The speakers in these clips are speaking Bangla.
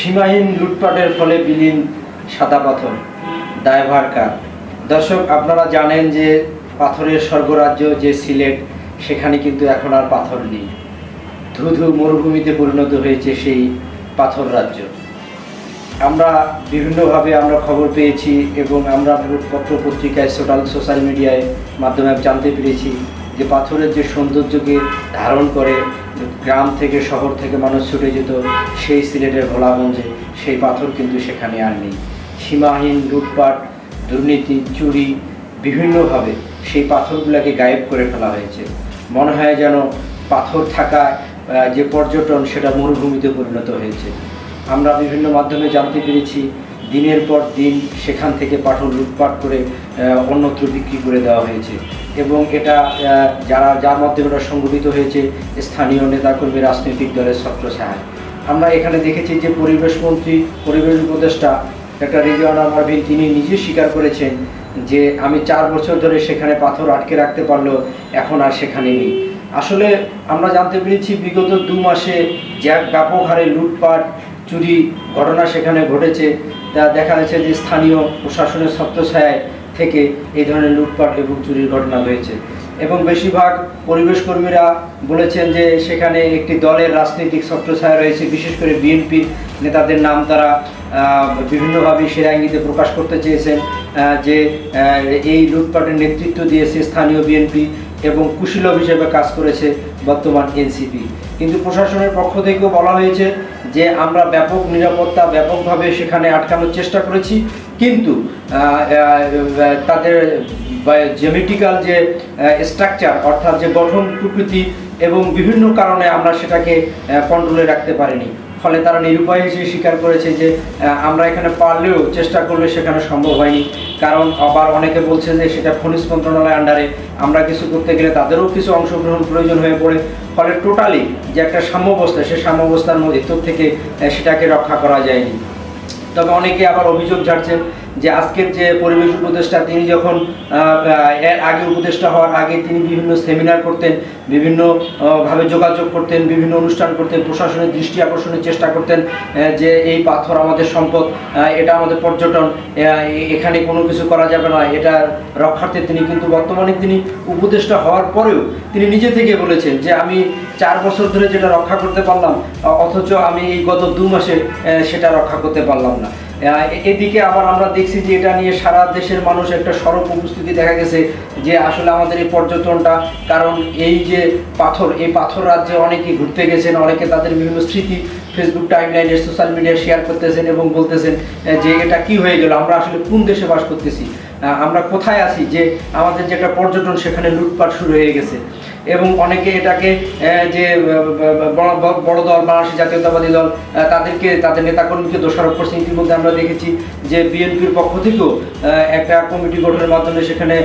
সীমাহীন লুটপাটের ফলে বিলীন সাদা পাথর। ড্রাইভার কার? দর্শক, আপনারা জানেন যে পাথরের স্বর্গরাজ্য যে সিলেট, সেখানে কিন্তু এখন আর পাথর নেই। ধুধু মরুভূমিতে পরিণত হয়েছে সেই পাথর রাজ্য। আমরা বিভিন্নভাবে আমরা খবর পেয়েছি এবং আমরা পত্র পত্রিকায়, সোশ্যাল সোশ্যাল মিডিয়ায় মাধ্যমে জানতে পেরেছি যে পাথরের যে সৌন্দর্যকে ধারণ করে গ্রাম থেকে শহর থেকে মানুষ ছুটে যেত সেই সিলেটের ভোলাগঞ্জে। সেই পাথর কিন্তু সেখানে আর নেই। সীমাহীন লুটপাট দুর্নীতি চুরি বিভিন্নভাবে সেই পাথরগুলোকে গায়েব করে ফেলা হয়েছে। মনে হয় যেন পাথর আহ, যে পর্যটন সেটা মরুভূমিতে পরিণত হয়েছে। আমরা বিভিন্ন মাধ্যমে জানতে পেরেছি দিনের পর দিন সেখান থেকে পাথর লুটপাট করে অন্যত্র বিক্রি করে দেওয়া হয়েছে। এবং এটা যারা, যার মাধ্যমে এটা সংগঠিত হয়েছে, স্থানীয় নেতাকর্মী, রাজনৈতিক দলের ছত্রছায়ায় আমরা এখানে দেখেছি যে পরিবেশ মন্ত্রী, পরিবেশ উপদেষ্টা একটা রিজওয়ানা মার্ভিন তিনি নিজে স্বীকার করেছেন যে, আমি চার বছর ধরে সেখানে পাথর আটকে রাখতে পারলেও এখন আর সেখানে নেই। আসলে আমরা জানতে পেরেছি, বিগত দু মাসে ব্যাপক হারে লুটপাট, চুরি ঘটনা সেখানে ঘটেছে। দেখা যাচ্ছে যে স্থানীয় প্রশাসনের ছত্রছায়ায় থেকে এই ধরনের লুটপাট এবং চুরির ঘটনা হয়েছে। এবং বেশিরভাগ পরিবেশ কর্মীরা বলেছেন যে সেখানে একটি দলের রাজনৈতিক ছত্রছায়া রয়েছে, বিশেষ করে বিএনপির নেতাদের নাম তারা বিভিন্নভাবে সে ইঙ্গিতে প্রকাশ করতে চেয়েছেন যে এই লুটপাটের নেতৃত্ব দিয়েছে স্থানীয় বিএনপি। এবং কুশীলভ হিসেবে কাজ করেছে বর্তমান এনসিপি। কিন্তু প্রশাসনের পক্ষ থেকেও বলা হয়েছে যে আমরা ব্যাপক নিরাপত্তা ব্যাপকভাবে সেখানে আটকানোর চেষ্টা করেছি। কিন্তু তাদের জেমেটিক্যাল যে স্ট্রাকচার অর্থাৎ যে গঠন প্রকৃতি এবং বিভিন্ন কারণে আমরা সেটাকে কন্ট্রোলে রাখতে পারিনি। ফলে তারা নিরুপায় হিসেবে স্বীকার করেছে যে আমরা এখানে পারলেও চেষ্টা করলে সেখানে সম্ভব হয়নি। কারণ আবার অনেকে বলছে যে সেটা খনিজ মন্ত্রণালয়ের আন্ডারে। আমরা কিছু করতে গেলে তাদেরও কিছু অংশগ্রহণ প্রয়োজন হয়ে পড়ে। ফলে টোটালি যে একটা সাম্যবস্থা, সে সাম্যবস্থার মধ্যে থেকে সেটাকে রক্ষা করা যায়নি। তবে অনেকে আবার অভিযোগ ঝাড়ছেন যে আজকের যে পরিবেশ উপদেষ্টা, তিনি যখন এর আগে উপদেষ্টা হওয়ার আগে তিনি বিভিন্ন সেমিনার করতেন, বিভিন্ন ভাবে যোগাযোগ করতেন, বিভিন্ন অনুষ্ঠান করতেন, প্রশাসনের দৃষ্টি আকর্ষণের চেষ্টা করতেন যে এই পাথর আমাদের সম্পদ এটা আমাদের পর্যটন এখানে কোনো কিছু করা যাবে না এটা রক্ষার্থে তিনি কিন্তু বর্তমানে তিনি উপদেষ্টা হওয়ার পরেও তিনি নিজে থেকে বলেছেন যে আমি চার বছর ধরে যেটা রক্ষা করতে পারলাম, অথচ আমি এই গত দু মাসে সেটা রক্ষা করতে পারলাম না। এদিকে আবার আমরা দেখছি যে এটা নিয়ে সারা দেশের মানুষ একটা সড়ক উপস্থিতি দেখা গেছে যে আসলে আমাদের এই পর্যটনটা, কারণ এই যে পাথর, এই পাথর রাজ্যে অনেকে ঘুরতে গেছেন, অনেকে তাদের বিভিন্ন স্মৃতি ফেসবুক টাইমলাইনে সোশ্যাল মিডিয়া শেয়ার করতেছেন এবং বলতেছেন যে এটা কি হয়ে গেল, আমরা আসলে কোন দেশে বাস করতেছি আমরা কোথায় আছি, যে আমাদের যে একটা পর্যটন সেখানে লুটপাট শুরু হয়ে গেছে। এবং অনেকে এটাকে যে বড় দল বাংলাদেশ জাতীয়তাবাদী দল তাদেরকে, তাদের নেতাকর্মীকে দোষারোপ করছে। ইতিমধ্যে আমরা দেখেছি যে বিএনপির পক্ষ থেকেও একটা কমিটি গঠনের মাধ্যমে সেখানে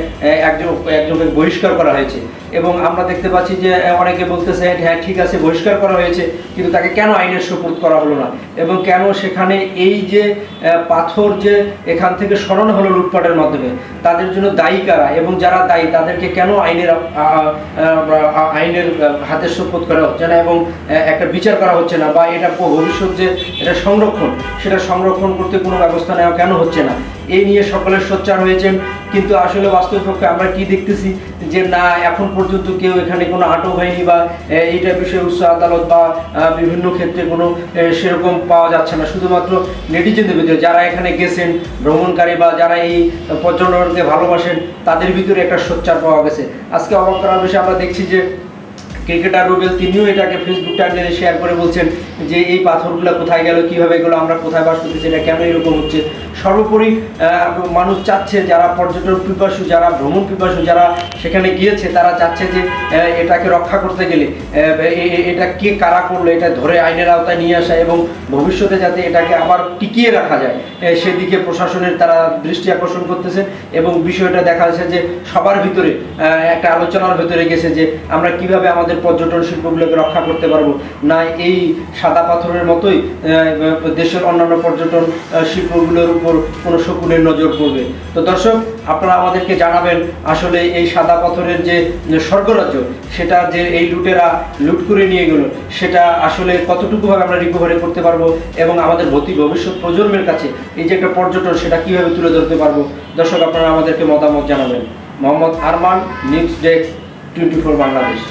একজন, একজনকে বহিষ্কার করা হয়েছে। এবং আমরা দেখতে পাচ্ছি যে অনেকে বলতেছে হ্যাঁ ঠিক আছে, বহিষ্কার করা হয়েছে, কিন্তু তাকে কেন আইনের সুপুর্দ করা হলো না? এবং কেন সেখানে এই যে পাথর যে এখান থেকে স্মরণ হলো লুটপাটের মাধ্যমে, তাদের জন্য দায়ী কারা? এবং যারা দায়ী, তাদেরকে কেন আইনের আইনের হাতে সুপুত করা হচ্ছে না এবং একটা বিচার করা হচ্ছে না? বা এটা ভবিষ্যৎ যে, এটা সংরক্ষণ, সেটা সংরক্ষণ করতে কোনো ব্যবস্থা নেওয়া কেন হচ্ছে না? এই নিয়ে সকলের সোচ্চার হয়েছেন। কিন্তু আসলে বাস্তবপক্ষে আমরা কি দেখতেছি যে না, এখন পর্যন্ত কেউ এখানে কোনো আটক হয়নি বা এইটা বিষয়ে উচ্চ আদালত বা বিভিন্ন ক্ষেত্রে কোনো সেরকম পাওয়া যাচ্ছে না। শুধুমাত্র নেটিজেনদের ভিতরে যারা এখানে গেছেন, ভ্রমণকারী বা যারা এই পর্যটনকে ভালোবাসেন, তাদের ভিতরে একটা সোচ্চার পাওয়া গেছে। আজকে অবাক করার বিষয়ে আমরা দেখছি যে, ক্রিকেটার রুবেল, তিনিও এটাকে ফেসবুক টাইমলাইনে শেয়ার করে বলছেন যে, এই পাথরগুলো কোথায় গেল, কীভাবে এগুলো আমরা কোথায় বাস করতেছি, এটা কেন এরকম হচ্ছে? সর্বোপরি মানুষ চাচ্ছে যারা পর্যটন পিপাসু, যারা ভ্রমণ পিপাসু, যারা সেখানে গিয়েছে, তারা চাচ্ছে যে এটাকে রক্ষা করতে গেলে এটা কে কারা করল, এটা ধরে আইনের আওতায় নিয়ে আসা এবং ভবিষ্যতে যাতে এটাকে আবার টিকিয়ে রাখা যায় সেদিকে প্রশাসনের তারা দৃষ্টি আকর্ষণ করতেছে এবং বিষয়টা দেখা যাচ্ছে যে, সবার ভিতরে একটা আলোচনার ভিতরে গেছে যে, আমরা কীভাবে আমাদের পর্যটন শিল্পগুলোকে রক্ষা করতে পারব। না এই সাদা পাথরের মতোই দেশের অন্যান্য পর্যটন শিল্পগুলোর উপর কোনো শকুনের নজর পড়বে। তো দর্শক, আপনারা আমাদেরকে জানাবেন আসলে এই সাদা পাথরের যে স্বর্গরাজ্য, সেটা যে এই লুটেরা লুট করে নিয়ে গেল, সেটা আসলে কতটুকুভাবে আমরা রিকভারি করতে পারব এবং আমাদের ভর্তি ভবিষ্যৎ প্রজন্মের কাছে এই যে একটা পর্যটন, সেটা কীভাবে তুলে ধরতে পারব? দর্শক, আপনারা আমাদেরকে মতামত জানাবেন। Mohammad Arman, news desk, twenty four Bangladesh.